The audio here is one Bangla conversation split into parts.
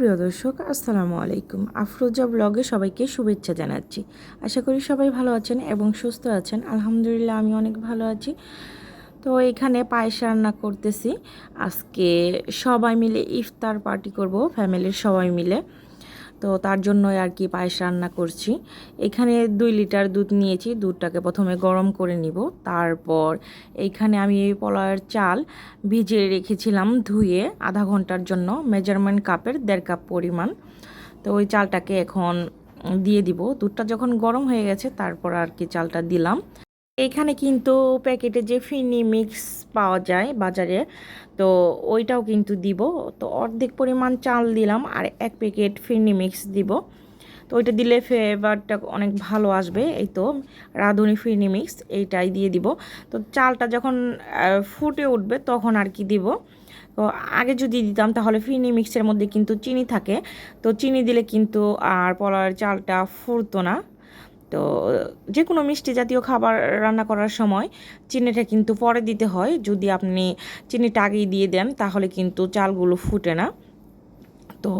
প্রিয় দর্শক, আসসালামু আলাইকুম। আফরোজা ব্লগে সবাইকে শুভেচ্ছা জানাচ্ছি। আশা করি সবাই ভালো আছেন এবং সুস্থ আছেন। আলহামদুলিল্লাহ, আমি অনেক ভালো আছি। তো এখানে পায়েস রান্না করতেছি। আজকে সবাই মিলে ইফতার পার্টি করব, ফ্যামিলির সবাই মিলে। তো তার জন্যই আর কি পায়েস রান্না করছি। এখানে দুই লিটার দুধ নিয়েছি, দুধটাকে প্রথমে গরম করে নিব, তারপর এইখানে আমি এই পোলাওয়ের চাল ভিজিয়ে রেখেছিলাম ধুয়ে আধা ঘণ্টার জন্য, মেজারমেন্ট কাপের দেড় কাপ পরিমাণ। তো ওই চালটাকে এখন দিয়ে দিব। দুধটা যখন গরম হয়ে গেছে, তারপর আর কি চালটা দিলাম। এখানে কিন্তু প্যাকেটে যে ফিনি মিক্স পাওয়া যায় বাজারে, তো ওইটাও কিন্তু দিব। তো অর্ধেক পরিমাণ চাল দিলাম আর এক প্যাকেট ফিনি মিক্স দিব। তো ওইটা দিলে ফ্লেভারটা অনেক ভালো আসবে। এই তো রাঁধুনি ফিনি মিক্স এইটাই দিয়ে দিব। তো চালটা যখন ফুটে উঠবে তখন আর কি দিব। তো আগে যদি দিতাম তাহলে ফিনি মিক্সের মধ্যে কিন্তু চিনি থাকে। তো চিনি দিলে কিন্তু আর পলার চালটা ফুটতো না। তো যে কোনো মিষ্টি জাতীয় খাবার রান্না করার সময় চিনিটা কিন্তু পরে দিতে হয়। যদি আপনি চিনিটা আগেই দিয়ে দেন, তাহলে কিন্তু চালগুলো ফুটে না। তো,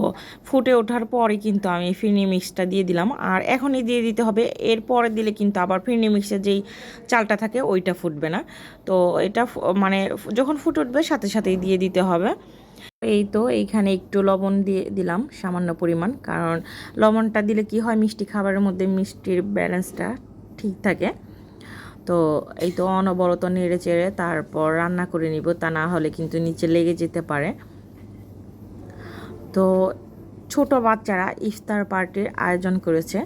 ফুটে ওঠার পরে কিন্তু আমি ফিরনি মিক্সটা দিয়ে দিলাম। আর এখনই দিয়ে দিতে হবে। এর পরে দিলে কিন্তু আবার ফিরনি মিক্সের যেই চালটা থাকে, ওইটা ফুটবে না। তো, এটা মানে যখন ফুটে উঠবে, সাথে সাথেই দিয়ে দিতে হবে। এই তো এইখানে একটু লবণ দিয়ে দিলাম, সামান্য পরিমাণ। কারণ লবণটা দিলে কি হয়, মিষ্টি খাবারের মধ্যে মিষ্টির ব্যালেন্সটা ঠিক থাকে। তো এই তো অনবরত নেড়ে চেড়ে তারপর রান্না করে নিব, তা না হলে কিন্তু নিচে লেগে যেতে পারে। তো ছোট বাচ্চারা ইফতার পার্টির আয়োজন করেছে।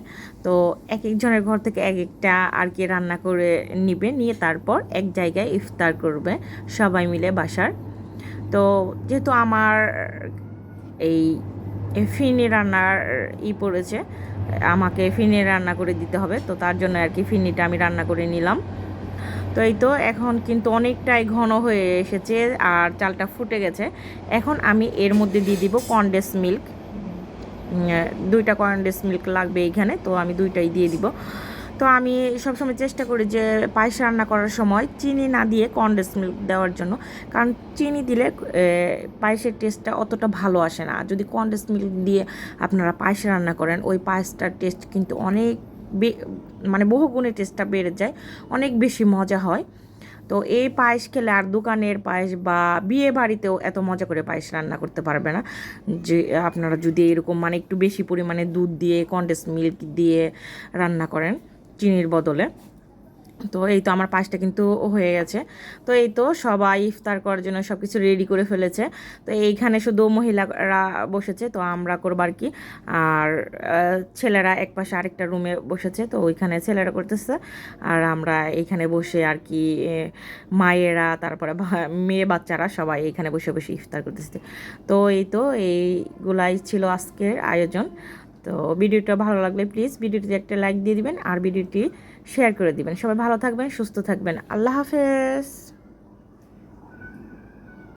তো এক একজনের ঘর থেকে এক একটা আর কি রান্না করে নিবে, নিয়ে তারপর এক জায়গায় ইফতার করবে সবাই মিলে বাসার। তো যেহেতু আমার এই ফিনি রান্নার ই পড়েছে, আমাকে ফিনি রান্না করে দিতে হবে, তো তার জন্য আর কি ফিনিটা আমি রান্না করে নিলাম। তো এই তো এখন কিন্তু অনেকটাই ঘন হয়ে এসেছে আর চালটা ফুটে গেছে। এখন আমি এর মধ্যে দিয়ে দিব কনডেন্স মিল্ক। দুইটা কনডেন্স মিল্ক লাগবে এইখানে তো আমি দুইটাই দিয়ে দিব। তো আমি সবসময় চেষ্টা করি যে পায়েস রান্না করার সময় চিনি না দিয়ে কনডেন্স মিল্ক দেওয়ার জন্য। কারণ চিনি দিলে পায়েসের টেস্টটা অতটা ভালো আসে না। যদি কনডেন্স মিল্ক দিয়ে আপনারা পায়েস রান্না করেন, ওই পায়েসটার টেস্ট কিন্তু অনেক মানে বহু গুণে টেস্টটা বেড়ে যায়, অনেক বেশি মজা হয়। তো এই পায়েস খেলে আর দোকানের পায়েস বা বিয়ে বাড়িতেও এত মজা করে পায়েস রান্না করতে পারবে না। যে, আপনারা যদি এরকম মানে একটু বেশি পরিমাণে দুধ দিয়ে, কন্ডেন্স মিল্ক দিয়ে রান্না করেন। চিনির বদলে। তো এই তো আমার পাশটা কিন্তু হয়ে গেছে। তো এই তো সবাই ইফতার করার জন্য সব কিছু রেডি করে ফেলেছে। তো এইখানে শুধু মহিলারা বসেছে, তো আমরা করবার কি। আর ছেলেরা এক পাশে আরেকটা রুমে বসেছে, তো ওইখানে ছেলেরা করতেছে। আর আমরা এইখানে বসে আর কি মায়েরা, তারপরে মেয়ে বাচ্চারা সবাই এইখানে বসে বসে ইফতার করতেছে। তো এই তো এইগুলাই ছিল আজকের আয়োজন। তো ভিডিওটা ভালো লাগলে প্লিজ ভিডিওটিতে একটা লাইক দিয়ে দিবেন আর ভিডিওটি শেয়ার করে দিবেন। সবাই ভালো থাকবেন, সুস্থ থাকবেন। আল্লাহ হাফেজ।